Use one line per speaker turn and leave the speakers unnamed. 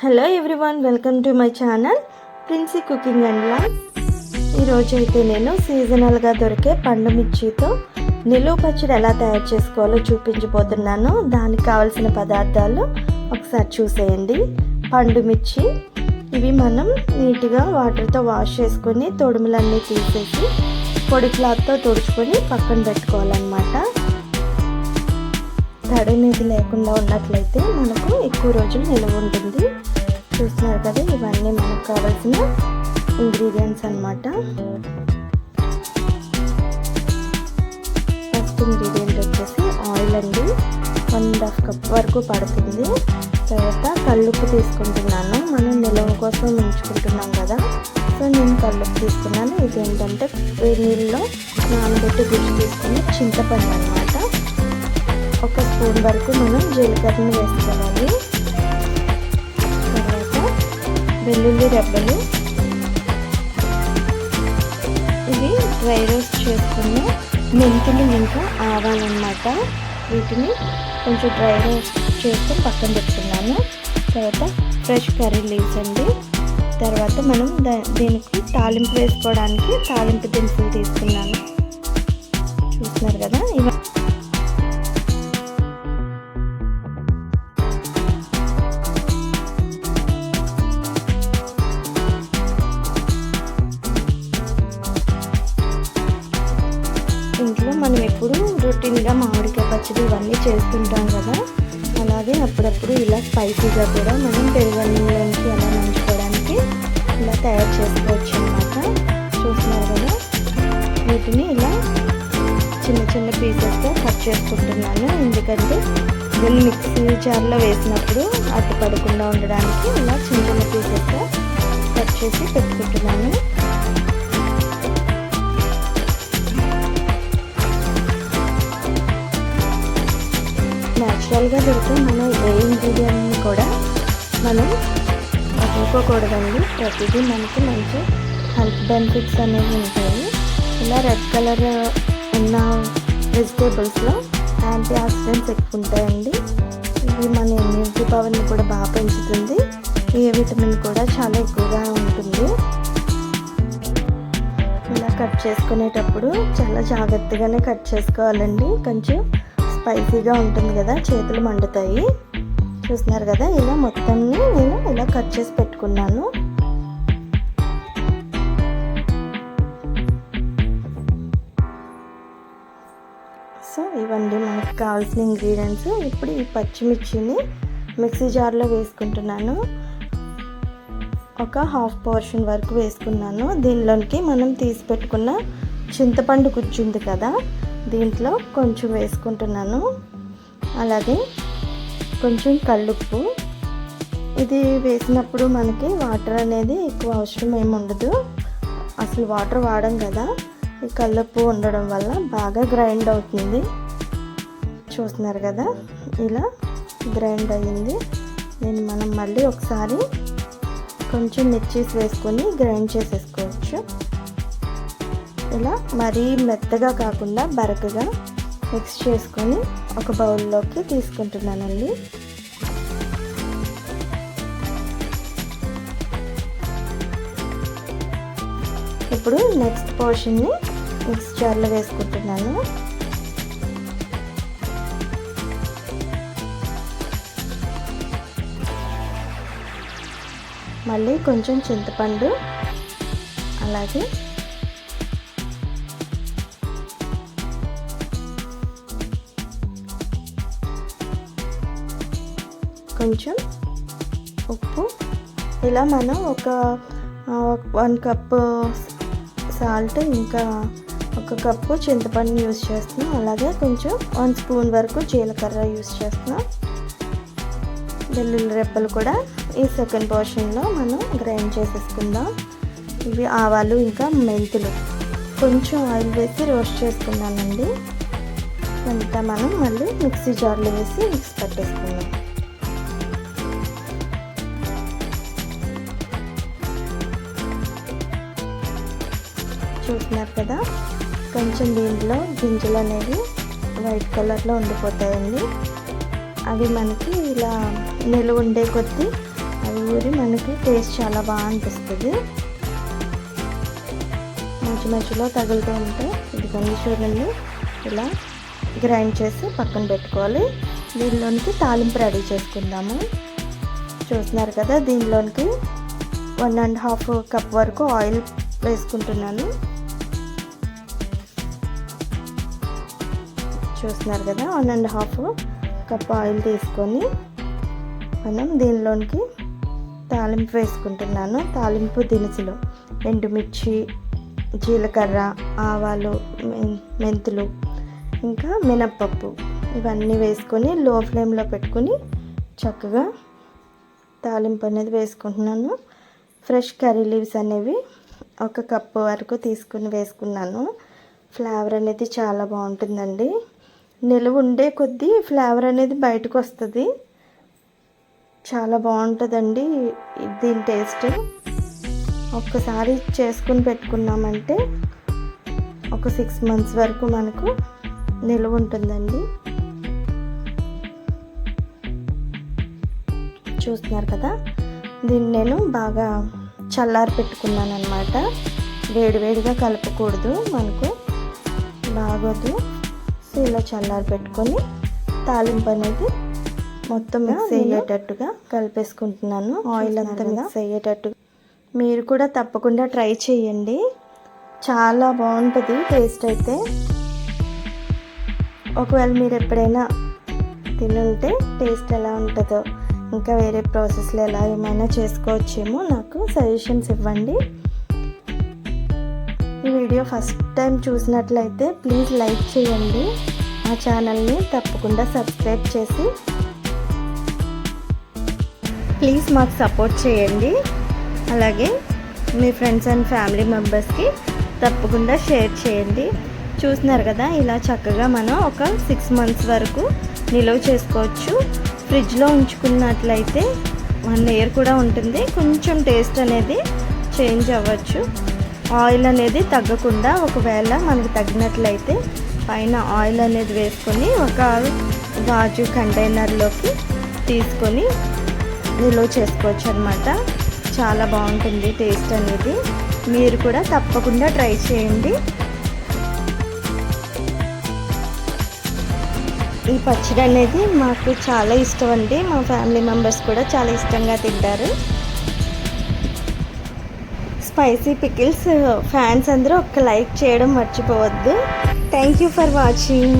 Hello everyone welcome to my channel Princy cooking and life. ఈరోజు అయితే నేను సీజనల్గా దొరికే పండు మిర్చితో నిలువ పచ్చడి ఎలా తయారు చేసుకోవాలో చూపించబోతున్నాను. దానికి కావాల్సిన పదార్థాలు ఒకసారి చూసేయండి. పండు మిర్చి ఇవి మనం నీట్గా వాటర్తో వాష్ చేసుకొని తొడుములన్నీ తీసేసి పొడి క్లాత్తో తుడుచుకొని పక్కన పెట్టుకోవాలన్నమాట. తడి లేకుండా ఉన్నట్లయితే మనకు ఎక్కువ రోజులు నిల్వ ఉంటుంది. చూస్తున్నారు కదా ఇవన్నీ మనకు కావాల్సిన ఇంగ్రీడియంట్స్ అన్నమాట. ఫస్ట్ ఇంగ్రీడియంట్ వచ్చేసి ఆయిల్ అండి. వన్ అండ్ హాఫ్ కప్ వరకు పడుతుంది. తర్వాత కల్లుప్పు తీసుకుంటున్నాను. మనం నిలవ కోసం ఉంచుకుంటున్నాం కదా. సో నేను కల్లుప్పు తీసుకున్నాను. ఇది ఏంటంటే నీళ్ళలో నానబెట్టి గుజ్జు తీసుకుని చింతపండు అనమాట ఒక స్పూన్ వరకు మనం జీలకర్రని వేసుకోవాలి. తర్వాత వెల్లుల్లి రెబ్బలు. ఇవి డ్రై రోస్ట్ చేసుకున్న మెంతులు ఇంకా ఆవాలన్నమాట. వీటిని కొంచెం డ్రై రోస్ట్ చేసుకొని పక్కన పెట్టుకున్నాను. తర్వాత ఫ్రెష్ కర్రీ లీవ్స్ అండి. తర్వాత మనం దీనికి తాలింపు వేసుకోవడానికి తాలింపు దినుసులు తీసుకున్నాను. చూస్తున్నారు కదా? ఇవన్నీ చేస్తుంటాం కదా. అలాగే అప్పుడప్పుడు ఇలా స్పైసీగా కూడా మనం పెరుగన్నంలోంచి అలా నంచుకోవడానికి ఇలా తయారు చేసుకోవచ్చు అనమాట చూస్తున్నారు కదా? వీటిని ఇలా చిన్న చిన్న పీసెస్గా కట్ చేసుకుంటున్నాను. ఎందుకంటే దీన్ని మిక్సీ జార్లో వేసినప్పుడు అట్టు పడకుండా ఉండడానికి ఇలా చిన్న చిన్న పీసెస్గా కట్ చేసి పెట్టుకుంటున్నాను. న్యాచురల్గా దొరికే మనం ఏ ఇంగ్రీడియంట్ని కూడా మనం వదులుకోకూడదండి ప్రతిదీ మనకి మంచి హెల్త్ బెనిఫిట్స్ అనేవి ఉంటాయి. ఇలా రెడ్ కలర్ ఉన్న వెజిటేబుల్స్లో యాంటీ ఆక్సిడెంట్స్ ఎక్కువ ఉంటాయండి. ఇది మన ఇమ్యూనిటీ పవర్ని కూడా బాగా పెంచుతుంది. ఏ విటమిన్ కూడా చాలా ఎక్కువగా ఉంటుంది. ఇలా కట్ చేసుకునేటప్పుడు చాలా జాగ్రత్తగానే కట్ చేసుకోవాలండి. కొంచెం స్పైసీగా ఉంటుంది కదా చేతులు మండుతాయి. చూస్తున్నారు కదా ఇలా మొత్తంని నేను ఇలా కట్ చేసి పెట్టుకున్నాను. సో ఇవన్నీ మనకి కావాల్సిన ఇంగ్రీడియంట్స్ ఇప్పుడు ఈ పచ్చిమిర్చిని మిక్సీ జార్లో వేసుకుంటున్నాను. ఒక హాఫ్ పోర్షన్ వరకు వేసుకున్నాను. దీనిలోనికి మనం తీసి పెట్టుకున్న చింతపండు గుజ్జుంది కదా దీంట్లో కొంచెం వేసుకుంటున్నాను. అలాగే కొంచెం కల్లుప్పు. ఇది వేసినప్పుడు మనకి వాటర్ అనేది ఎక్కువ అవసరం ఏమి ఉండదు. అసలు వాటర్ వాడం కదా. ఈ కల్లుప్పు ఉండడం వల్ల బాగా గ్రైండ్ అవుతుంది. చూస్తున్నారు కదా? ఇలా గ్రైండ్ అయ్యింది దీన్ని మనం మళ్ళీ ఒకసారి కొంచెం మిర్చీస్ వేసుకొని గ్రైండ్ చేసేసుకోవచ్చు. ఇలా మరీ మెత్తగా కాకుండా బరకగా మిక్స్ చేసుకొని ఒక బౌల్లోకి తీసుకుంటున్నానండి. ఇప్పుడు నెక్స్ట్ పోర్షన్ని మిక్స్చర్లో వేసుకుంటున్నాను. మళ్ళీ కొంచెం చింతపండు అలాగే కొంచెం ఉప్పు. ఇలా మనం ఒక వన్ కప్పు సాల్ట్ ఇంకా ఒక కప్పు చింతపండు యూస్ చేస్తున్నాం. అలాగే కొంచెం వన్ స్పూన్ వరకు జీలకర్ర యూస్ చేస్తున్నాం. వెల్లుల్లి రెప్పలు కూడా ఈ సెకండ్ పోర్షన్లో మనం గ్రైండ్ చేసేసుకుందాం. ఇవి ఆవాలు ఇంకా మెంతులు. కొంచెం ఆయిల్ వేసి రోస్ట్ చేసుకున్నానండి. అంతా మనం మళ్ళీ మిక్సీ జార్లో వేసి మిక్స్ పట్టేసుకుందాం. చూస్తున్నారు కదా? కొంచెం దీంట్లో గింజలు అనేవి వైట్ కలర్లో ఉండిపోతాయండి. అవి మనకి ఇలా నిలువ ఉండే కొద్దీ అవి ఊరి మనకి టేస్ట్ చాలా బాగా అనిపిస్తుంది. మధ్య మధ్యలో తగులుతూ ఉంటే ఇదిగోండి చూడండి. ఇలా గ్రైండ్ చేసి పక్కన పెట్టుకోవాలి. దీనిలోనికి తాలింపు రెడీ చేసుకుందాము. చూస్తున్నారు కదా దీనిలోనికి వన్ అండ్ హాఫ్ కప్ వరకు ఆయిల్ వేసుకుంటున్నాను. చూస్తున్నారు కదా one and half cup oil తీసుకొని మనం దీనిలోనికి తాలింపు వేసుకుంటున్నాను. తాలింపు దినుసులు ఎండుమిర్చి జీలకర్ర ఆవాలు మెం- మెంతులు ఇంకా మినప్పప్పు ఇవన్నీ వేసుకొని లో ఫ్లేమ్లో పెట్టుకొని చక్కగా తాలింపు అనేది వేసుకుంటున్నాను. ఫ్రెష్ కర్రీ లీవ్స్ అనేవి ఒక కప్పు వరకు తీసుకుని వేసుకున్నాను. ఫ్లేవర్ అనేది చాలా బాగుంటుందండి. నిలువ ఉండే కొద్దీ ఫ్లేవర్ అనేది బయటకు వస్తుంది చాలా బాగుంటుందండి దీని టేస్ట్. ఒక్కసారి చేసుకుని పెట్టుకున్నామంటే ఒక సిక్స్ మంత్స్ వరకు మనకు నిలువ ఉంటుందండి చూస్తున్నారు కదా? దీన్ని నేను బాగా చల్లారి పెట్టుకున్నాను అనమాట వేడివేడిగా కలపకూడదు మనకు. బాగోదు. ఇలా చల్లారి పెట్టుకొని తాలింపు అనేది మొత్తం మిక్స్ అయ్యేటట్టుగా కలిపేసుకుంటున్నాను. ఆయిల్ అంతా మిక్స్ అయ్యేటట్టు మీరు కూడా తప్పకుండా ట్రై చేయండి. చాలా బాగుంటుంది టేస్ట్ అయితే. ఒకవేళ మీరు ఎప్పుడైనా తినుంటే టేస్ట్ ఎలా ఉంటుందో ఇంకా వేరే ప్రాసెస్లో ఎలా ఏమైనా చేసుకోవచ్చేమో నాకు సజెషన్స్ ఇవ్వండి. ఈ వీడియో ఫస్ట్ టైం చూసినట్లయితే ప్లీజ్ లైక్ చేయండి. మా ఛానల్ని తప్పకుండా సబ్స్క్రైబ్ చేసి ప్లీజ్ మాకు సపోర్ట్ చేయండి. అలాగే మీ ఫ్రెండ్స్ అండ్ ఫ్యామిలీ మెంబర్స్కి తప్పకుండా షేర్ చేయండి. చూస్తున్నారు కదా ఇలా చక్కగా మనం ఒక సిక్స్ మంత్స్ వరకు నిల్వ చేసుకోవచ్చు. ఫ్రిడ్జ్లో ఉంచుకున్నట్లయితే వన్ ఇయర్ కూడా ఉంటుంది. కొంచెం టేస్ట్ అనేది చేంజ్ అవ్వచ్చు. ఆయిల్ అనేది తగ్గకుండా ఒకవేళ మనకు తగ్గినట్లయితే పైన ఆయిల్ అనేది వేసుకొని ఒక గాజు కంటైనర్లోకి తీసుకొని నిల్వ చేసుకోవచ్చు అనమాట చాలా బాగుంటుంది టేస్ట్ అనేది. మీరు కూడా తప్పకుండా ట్రై చేయండి. ఈ పచ్చడి అనేది మాకు చాలా ఇష్టం అండి. మా ఫ్యామిలీ మెంబర్స్ కూడా చాలా ఇష్టంగా తింటారు. స్పైసీ పికిల్స్ uh, ఫ్యాన్స్ అందరూ ఒక్క లైక్ చేయడం మర్చిపోవద్దు. Thank you for watching